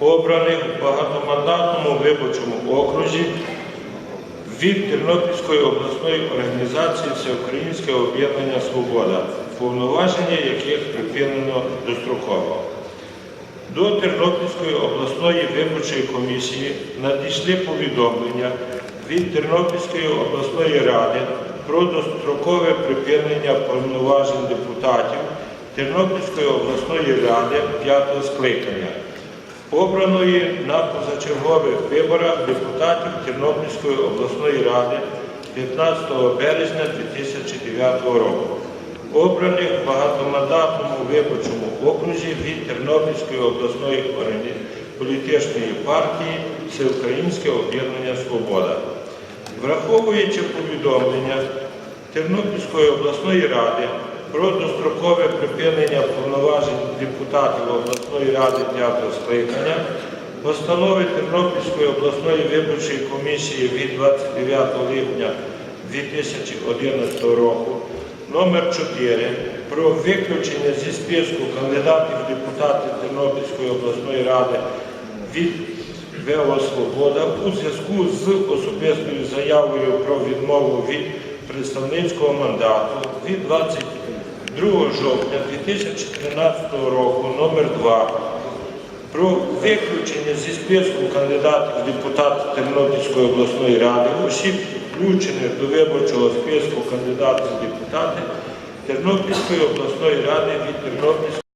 обраних в багатомандатному виборчому окрузі від Тернопільської обласної організації Всеукраїнське об'єднання Свобода, повноваження яких припинено достроково. До Тернопільської обласної виборчої комісії надійшли повідомлення від Тернопільської обласної ради про дострокове припинення повноважень депутатів Тернопільської обласної ради п'ятого скликання, обраної на позачергових виборах депутатів Тернопільської обласної ради 15 березня 2009 року обраних в багатомандатному виборчому окрузі від Тернопільської обласної політичної партії Всеукраїнське об'єднання Свобода. Враховуючи повідомлення Тернопільської обласної ради про дострокове припинення повноважень депутатів обласної ради п'ятого скликання, постанови Тернопільської обласної виборчої комісії від 29 липня 2011 року номер 4 про виключення зі списку кандидатів в депутати Тернопільської обласної ради від ВО Свобода у зв'язку з особистою заявою про відмову від представницького мандату від 22 жовтня 2013 року номер 2 про виключення зі списку кандидатів в депутати Тернопільської обласної ради, осіб, включених до виборчого списку кандидатів в депутати Тернопільської обласної ради від Тернопільської